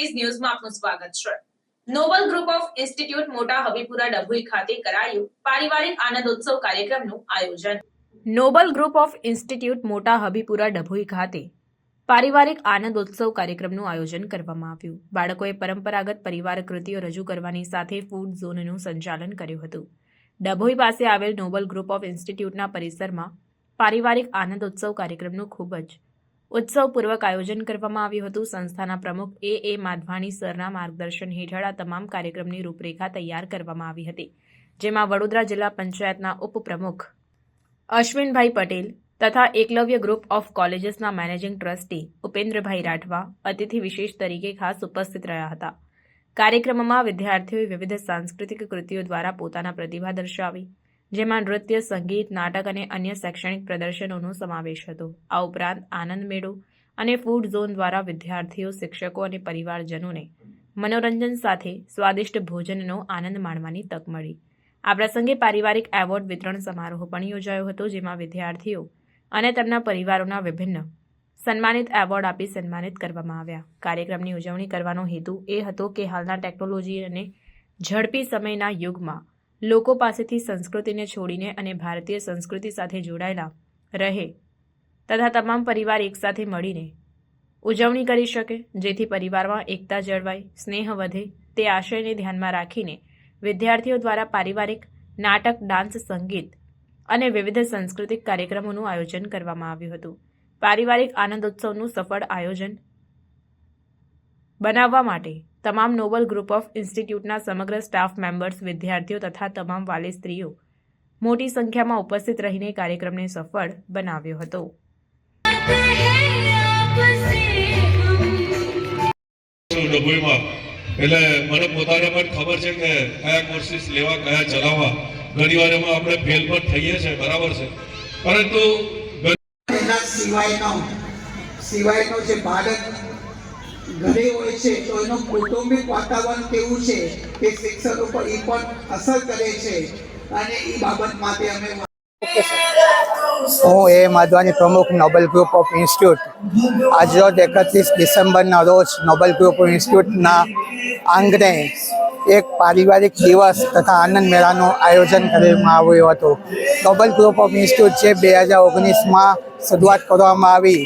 તેજ ન્યૂઝમાં આપનું સ્વાગત છે. નોબલ ગ્રુપ ઓફ ઇન્સ્ટિટ્યૂટ મોટા હબીપુરા ડભોઈ ખાતે કરાયું પારિવારિક આનંદોત્સવ કાર્યક્રમનું આયોજન. નોબલ ગ્રુપ ઓફ ઇન્સ્ટિટ્યૂટ મોટા હબીપુરા ડભોઈ ખાતે પારિવારિક આનંદોત્સવ કાર્યક્રમનું આયોજન કરવામાં આવ્યું. બાળકોએ પરંપરાગત પરિવાર કૃતિઓ રજૂ કરવાની સાથે ફૂડ ઝોનનું સંચાલન કર્યું હતું. ડભોઈ પાસે આવેલ નોબલ ગ્રુપ ઓફ ઇન્સ્ટિટ્યૂટના પરિસરમાં પારિવારિક આનંદોત્સવ કાર્યક્રમનું ખૂબ જ ઉત્સવપૂર્વક આયોજન કરવામાં આવ્યું હતું. સંસ્થાના પ્રમુખ એ. એ. માધવાણી સરના માર્ગદર્શન હેઠળ આ તમામ કાર્યક્રમની રૂપરેખા તૈયાર કરવામાં આવી હતી. જેમાં વડોદરા જિલ્લા પંચાયતના ઉપપ્રમુખ અશ્વિનભાઈ પટેલ તથા એકલવ્ય ગ્રુપ ઓફ કોલેજીસના મેનેજિંગ ટ્રસ્ટી ઉપેન્દ્રભાઈ રાઠવા અતિથિ વિશેષ તરીકે ખાસ ઉપસ્થિત રહ્યા હતા. કાર્યક્રમમાં વિદ્યાર્થીઓએ વિવિધ સાંસ્કૃતિક કૃતિઓ દ્વારા પોતાના પ્રતિભા દર્શાવી જેમાં નૃત્ય, સંગીત, નાટક અને અન્ય શૈક્ષણિક પ્રદર્શનોનો સમાવેશ હતો. આ ઉપરાંત આનંદ મેળો અને ફૂડ ઝોન દ્વારા વિદ્યાર્થીઓ, શિક્ષકો અને પરિવારજનોને મનોરંજન સાથે સ્વાદિષ્ટ ભોજનનો આનંદ માણવાની તક મળી. આ પ્રસંગે પારિવારિક એવોર્ડ વિતરણ સમારોહ પણ યોજાયો હતો, જેમાં વિદ્યાર્થીઓ અને તેમના પરિવારોના વિભિન્ન સન્માનિત એવોર્ડ આપી સન્માનિત કરવામાં આવ્યા. કાર્યક્રમની ઉજવણી કરવાનો હેતુ એ હતો કે હાલના ટેકનોલોજી અને ઝડપી સમયના યુગમાં લોકો પાસેથી સંસ્કૃતિને છોડીને અને ભારતીય સંસ્કૃતિ સાથે જોડાયેલા રહે તથા તમામ પરિવાર એકસાથે મળીને ઉજવણી કરી શકે, જેથી પરિવારમાં એકતા જળવાય, સ્નેહ વધે તે આશયને ધ્યાનમાં રાખીને વિદ્યાર્થીઓ દ્વારા પારિવારિક નાટક, ડાન્સ, સંગીત અને વિવિધ સાંસ્કૃતિક કાર્યક્રમોનું આયોજન કરવામાં આવ્યું હતું. પારિવારિક આનંદોત્સવનું સફળ આયોજન બનાવવા માટે તમામ નોબલ ગ્રુપ ઓફ ઇન્સ્ટિટ્યૂટના સમગ્ર સ્ટાફ મેમ્બર્સ વિદ્યાર્થીઓ તથા તમામ વાલી સ્ત્રીઓ મોટી સંખ્યામાં ઉપસ્થિત રહીને કાર્યક્રમને સફળ બનાવ્યો હતો. એટલે મને પોતાને પણ ખબર છે કે કયા કોર્સિસ લેવા કયા ચલાવવા. ઘણી વાર એમાં આપણે ફેલ પણ થઈએ છીએ બરાબર છે. પરંતુ સિવાયનો સિવાયનો જે બાળક ઘરે હોય છે, તો એનું કૌટુંબિક વાતાવરણ કેવું છે તે શિક્ષણ ઉપર એ પણ અસર કરે છે. અને એ બાબત માટે અમે હું એ માધવાની પ્રમુખ નોબેલ ગ્રુપ ઓફ ઇન્સ્ટિટ્યૂટ. આજરોજ એકત્રીસ ડિસેમ્બરના રોજ નોબેલ ગ્રુપ ઓફ ઇન્સ્ટિટ્યૂટના આંગણે એક પારિવારિક દિવસ તથા આનંદ મેળાનું આયોજન કરવામાં આવ્યું હતું. ગ્લોબલ ગ્રુપ ઓફ ઇન્સ્ટિટ્યૂટ જે બે હજાર ઓગણીસમાં શરૂઆત કરવામાં આવી.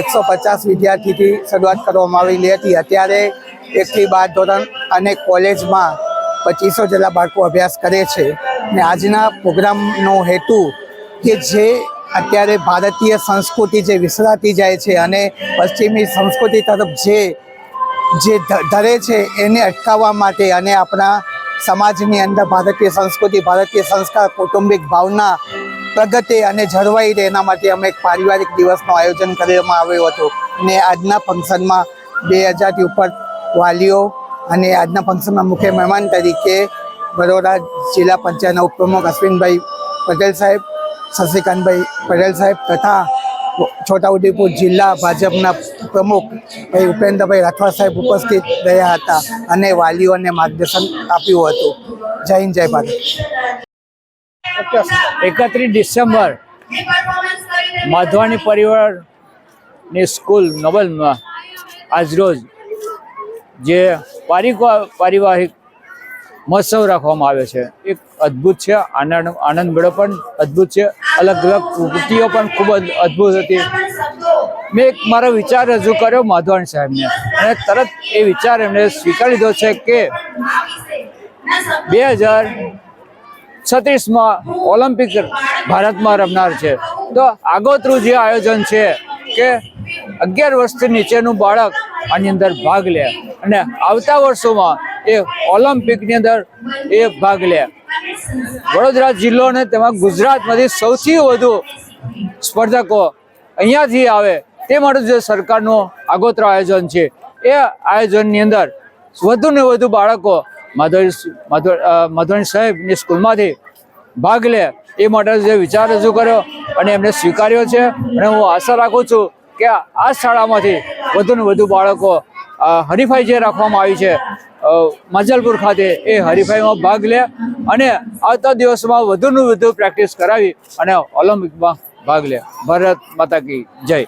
એકસો પચાસ વિદ્યાર્થીથી શરૂઆત કરવામાં આવેલી હતી. અત્યારે એકથી બાર ધોરણ અને કોલેજમાં પચીસો જેટલા બાળકો અભ્યાસ કરે છે. ને આજના પ્રોગ્રામનો હેતુ કે જે અત્યારે ભારતીય સંસ્કૃતિ જે વિસરાતી જાય છે અને પશ્ચિમી સંસ્કૃતિ તરફ જે જે ધરે છે એને અટકાવવા માટે અને આપણા સમાજની અંદર ભારતીય સંસ્કૃતિ, ભારતીય સંસ્કાર, કૌટુંબિક ભાવના પ્રગટે અને જળવાઈ રહે એના માટે અમે એક પારિવારિક દિવસનું આયોજન કરવામાં આવ્યું હતું. ને આજના ફંક્શનમાં બે હજારથી ઉપર વાલીઓ અને આજના ફંક્શનમાં મુખ્ય મહેમાન તરીકે બરોડા જિલ્લા પંચાયતના ઉપપ્રમુખ અશ્વિનભાઈ પટેલ સાહેબ, શશિકાંતભાઈ પટેલ સાહેબ તથા છોટાઉદેપુર જિલ્લા ભાજપના પ્રમુખ ભાઈ ઉપેન્દ્રભાઈ રાઠવા સાહેબ ઉપસ્થિત રહ્યા હતા અને વાલીઓને માર્ગદર્શન આપ્યું હતું. જય હિન્દ, જય ભારત. એકત્રીસ ડિસેમ્બર માધવાની પરિવારની સ્કૂલ નોબલમાં આજરોજ જે પારિવા પારિવારિક મહોત્સવ રાખવામાં આવે છે. એક અદ્ભુત છે, આનંદ આનંદ મેળો પણ અદ્ભુત છે. અલગ અલગ કૃતિઓ પણ ખૂબ જ અદ્ભુત હતી. મેં એક મારો વિચાર રજૂ કર્યો માધવાણી સાહેબને. અને તરત એ વિચાર એમણે સ્વીકારી લીધો છે કે બે હજાર છત્રીસમાં ઓલિમ્પિક ભારતમાં રમનાર છે. તો આગોતરું જે આયોજન છે કે અગિયાર વર્ષથી નીચેનું બાળક આની અંદર ભાગ લે. અને આવતા વર્ષોમાં એ ઓલિમ્પિકની અંદર એ ભાગ લે. વડોદરા જિલ્લો અને તેમાં ગુજરાતમાંથી સૌથી વધુ સ્પર્ધકો અહીંયાથી આવે તે માટે જે સરકારનું આગોતરું આયોજન છે, એ આયોજનની અંદર વધુ ને વધુ બાળકો માધવરી માધવ સાહેબની સ્કૂલમાંથી ભાગ લે એ માટે જે વિચાર રજૂ કર્યો અને એમને સ્વીકાર્યો છે. અને હું આશા રાખું છું કે આ શાળામાંથી વધુ ને વધુ બાળકો હરીફાઈ જે રાખવામાં આવી છે માજલપુર ખાતે એ હરીફાઈમાં ભાગ લે અને આવતા દિવસમાં વધુ ને વધુ પ્રેક્ટિસ કરાવી અને ઓલિમ્પિકમાં ભાગ લે. ભારત માતા કી જય.